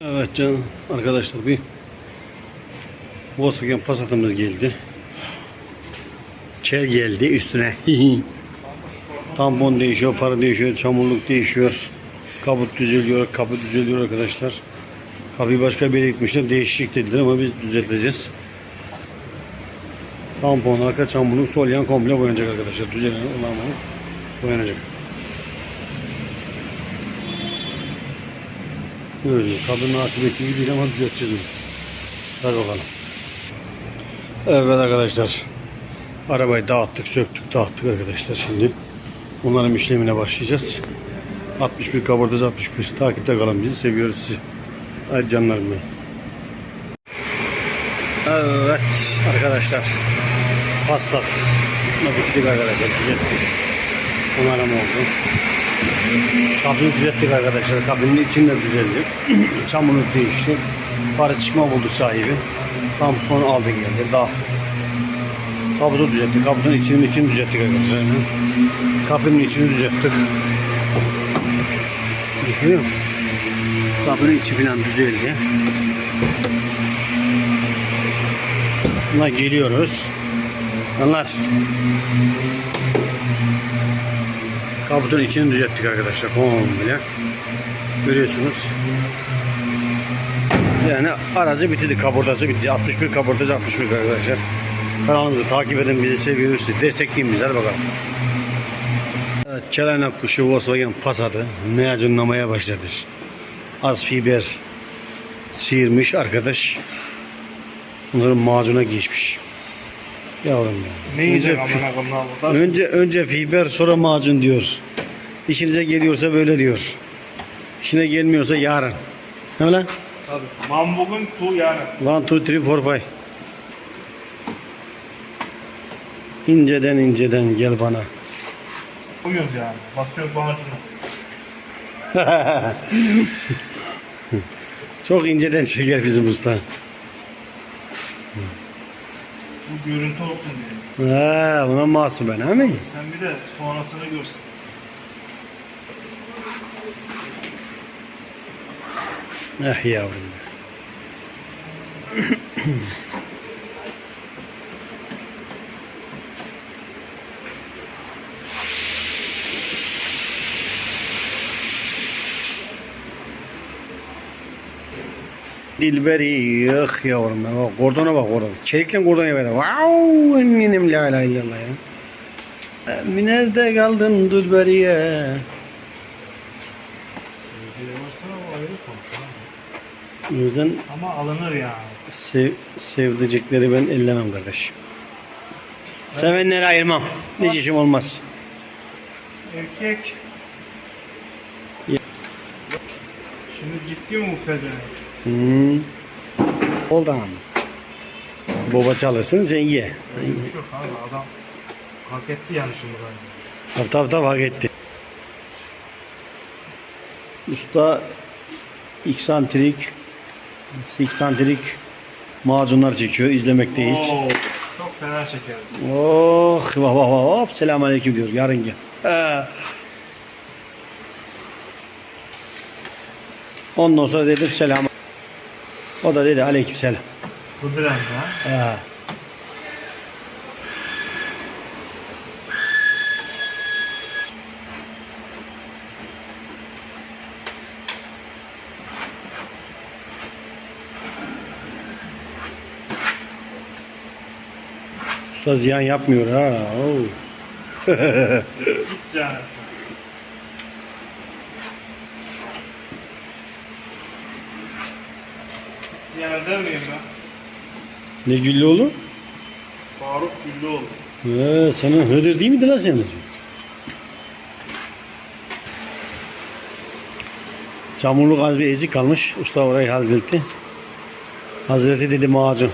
Evet canım arkadaşlar bir Volkswagen Passat'ımız geldi. Çel geldi üstüne. Tampon değişiyor, farı değişiyor, çamurluk değişiyor. Kaput düzeliyor, kaput düzeliyor arkadaşlar. Kapıyı başka bir gitmişler. Değişiklik dediler ama biz düzelteceğiz. Tampon, arka çamurluk, sol yan komple boyanacak arkadaşlar. Düzelen olan boyanacak. Öyle. Kadının akıbeti iyi değil ama düzelteceğiz onu. Hadi bakalım. Evet arkadaşlar. Arabayı dağıttık, söktük, dağıttık arkadaşlar şimdi. Onların işlemine başlayacağız. 61 kabardayız 61. Takipte kalın bizi. Seviyoruz sizi. Hadi canlarım benim. Evet arkadaşlar. Passat. Bitirdik arkadaşlar. Düzelttik. Onarım oldu. Kabini düzelttik arkadaşlar. Kabinin içini de düzeldi. Çamurluk değişti. Para çıkma buldu sahibi. Tampon aldı geldi. Daha Kabutu düzelttik. Kabutun içini içini düzelttik arkadaşlar. Kapının içini düzelttik. Görüyor musun? Kapının içi falan düzeldi. Buna geliyoruz. Onlar Kabutun içini düzelttik arkadaşlar. Komple. Görüyorsunuz. Yani arazi bitti. Kaportası bitti. 61 kaportası 61 arkadaşlar. Kanalımızı takip edin. Bizi seviyoruz. Destekleyin bizi. Hadi bakalım. Evet. Kelanak kuşu Volkswagen Passat'ı meyacınlamaya başladı. Az fiber sıyırmış arkadaş. Bunların macuna geçmiş. Yavrum ya. Ne yiyecek Önce amına koyayım? Önce önce fiber sonra macun diyor. İşinize geliyorsa böyle diyor. İşine gelmiyorsa yarın. Ne lan? Tabii. Man bugün tu yani. One, two, three, four, five. İnceden inceden gel bana. Uyuyoruz yani. Basıyoruz şunu. Çok inceden çeker bizim usta. Bu görüntü olsun diye. Ha, buna masum ben ama. Sen bir de sonrasını görsen. Eh yavrum. Dilberi yok yavrum ya. Bak, Kordona bak orada. Çelikle kordona böyle. Wow, eminim la ilahe illallah ya. Emmi nerede kaldın Dilberiye? O yüzden Ama alınır yani. sev, sevdicekleri ben ellemem kardeş. Sevenleri ayırmam. Hiç işim olmaz. Erkek. Ya. Şimdi ciddi mi bu pezevenk? Hmm. Oldu. Baba çalışsın sen ye. Şey yok abi adam hak etti yani şimdi bence. Hak etti. Usta eksantrik, eksantrik macunlar çekiyor. izlemekteyiz. Oo, çok fena şeker. Oh vah vah vah vah. Selamünaleyküm diyor. Yarın gel. Ha. Ondan sonra dedim selam. O da dedi aleyküm selam. Bu direnci ha. Usta ziyan yapmıyor ha. Oo. Hiç yani. Ziyan eder miyim ben? Ne güllü oğlum? Faruk Güllüoğlu. Ee, senin hıdır değil miydi lan senin? Çamurluk az bir ezik kalmış. Usta orayı halletti. Hazreti dedi macun.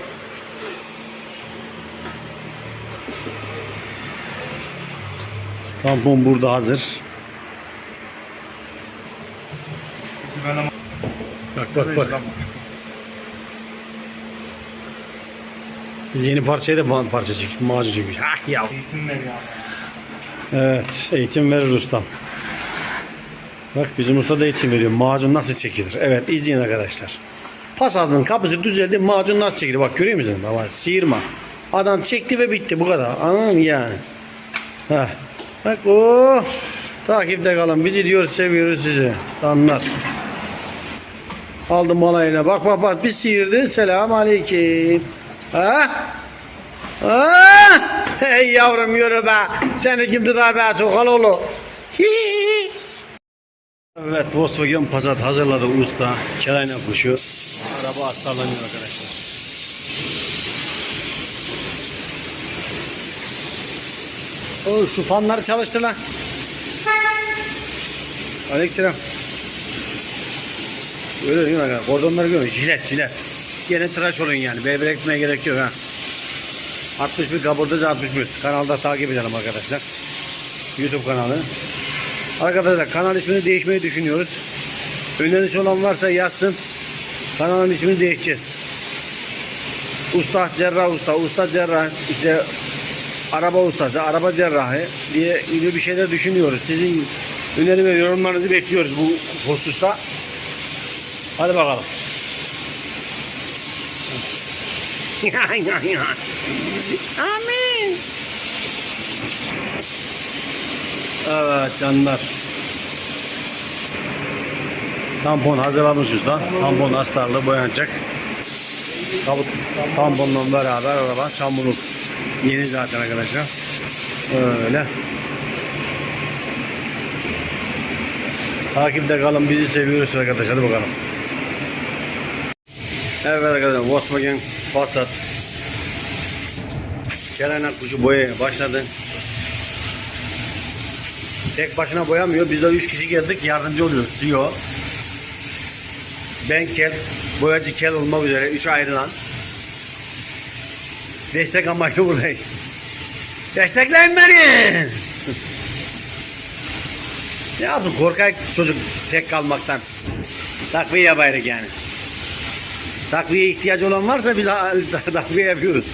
Tampon burada hazır. Bak bak bak. Biz yeni parçaya da ma- parça çekmiş. Macun çekmiş. Ah ya. Eğitim ver yani. Evet. Eğitim verir ustam. Bak bizim usta da eğitim veriyor. Macun nasıl çekilir? Evet izleyin arkadaşlar. Pasadın kapısı düzeldi. Macun nasıl çekilir? Bak görüyor musun? Baba sıyırma. Adam çekti ve bitti. Bu kadar. Anladın mı yani? Heh. Bak o. Takipte kalın. Bizi diyor seviyoruz sizi. Anlar. Aldım malayına. Bak bak bak. Bir sıyırdı. Selam aleyküm. Ha? Ha? Hey yavrum yürü be. Seni kim tutar be Çokaloğlu? Evet Volkswagen Passat hazırladı usta. Kelayna kuşu. Araba hastalanıyor arkadaşlar. O şu fanları çalıştır lan. Aleykümselam. Öyle değil mi? Kordonları görüyor. Jilet jilet. Gene tıraş olun yani. Berbere gitmeye gerek yok ha. 61 kaburtacı 61. Kanalda takip edelim arkadaşlar. YouTube kanalı. Arkadaşlar kanal ismini değişmeyi düşünüyoruz. Önerisi olan varsa yazsın. Kanalın ismini değişeceğiz. Usta cerrah usta, usta cerrah, işte araba ustası, araba cerrahı diye gibi bir şeyler düşünüyoruz. Sizin öneri ve yorumlarınızı bekliyoruz bu hususta. Hadi bakalım. Amin. Evet canlar. Tampon hazırlamışız da. Tampon astarlı boyanacak. Kabut tamponla beraber araba çamurluk. Yeni zaten arkadaşlar. Öyle. Takipte kalın. Bizi seviyoruz arkadaşlar. Hadi bakalım. Evet arkadaşlar. Volkswagen Passat. Kerana kuşu boyaya başladı. Tek başına boyamıyor. Biz de 3 kişi geldik. Yardımcı oluyoruz. CEO. Ben kel. Boyacı kel olmak üzere. 3 ayrılan. Destek amaçlı buradayız. Destekleyin beni. ne yaptın? Korkak çocuk tek kalmaktan. Takviye yaparız yani. Takviye ihtiyacı olan varsa biz takviye yapıyoruz.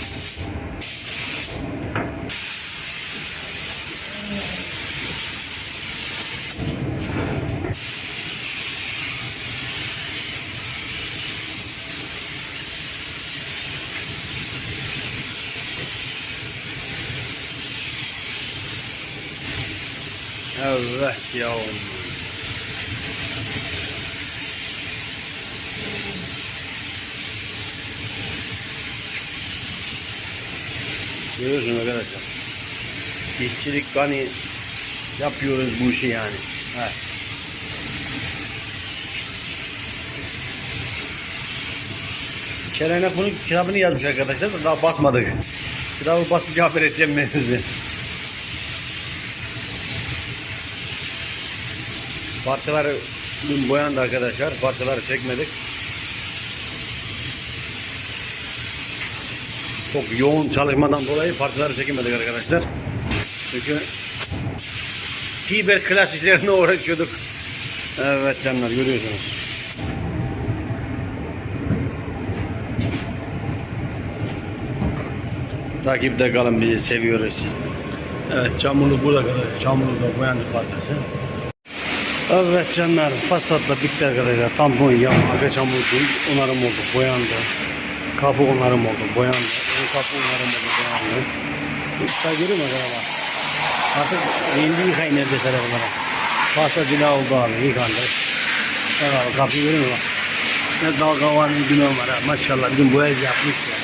Evet yavrum. Görüyorsun arkadaşlar. İşçilik hani yapıyoruz bu işi yani. Evet. Kerene bunun kitabını yazmış arkadaşlar da daha basmadık. Kitabı basınca haber edeceğim ben size. Parçaları boyandı arkadaşlar. Parçaları çekmedik. Çok yoğun çalışmadan dolayı parçaları çekemedik arkadaşlar. Çünkü fiber klas işlerine uğraşıyorduk. Evet canlar görüyorsunuz. Takipte kalın bizi seviyoruz siz. Evet çamurluk burada kadar. Çamurluk da boyandı parçası. Evet canlar Passat'la bitti arkadaşlar. Tampon yağ, aga çamur değil. Onarım oldu, boyandı. Kapı onarım oldu, boyandı. Ön kapı onarım oldu, boyandı. Usta görüyor musun araba? Artık rendi yıkayın neredeyse arabalara. Passat cila oldu abi, yıkandı. Bak abi kapıyı görüyor musun? Ne dalga var ne günah var ha. Maşallah bizim boyacı yapmış ya.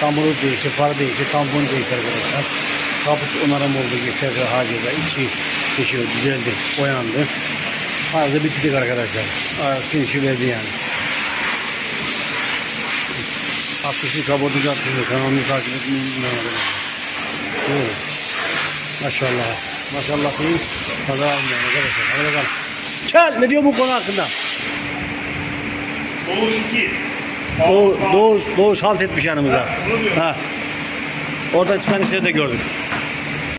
Çamuru değişti, far değişti, tampon değişti arkadaşlar. Kaput onarım oldu, geçerli hacıda. içi dışı düzeldi, boyandı. Fazla bitirdik arkadaşlar. Artık işi verdi yani. 60'ı kapatıcı atıyor. Kanalını takip etmeyi unutmayın. Evet. Maşallah. Maşallah değil. Kaza almayın arkadaşlar. Hadi bakalım. Gel ne diyor bu konu hakkında? Doğuş 2. Doğuş, Doğuş, Doğuş halt etmiş yanımıza. Ha. Orada çıkan işleri de gördük.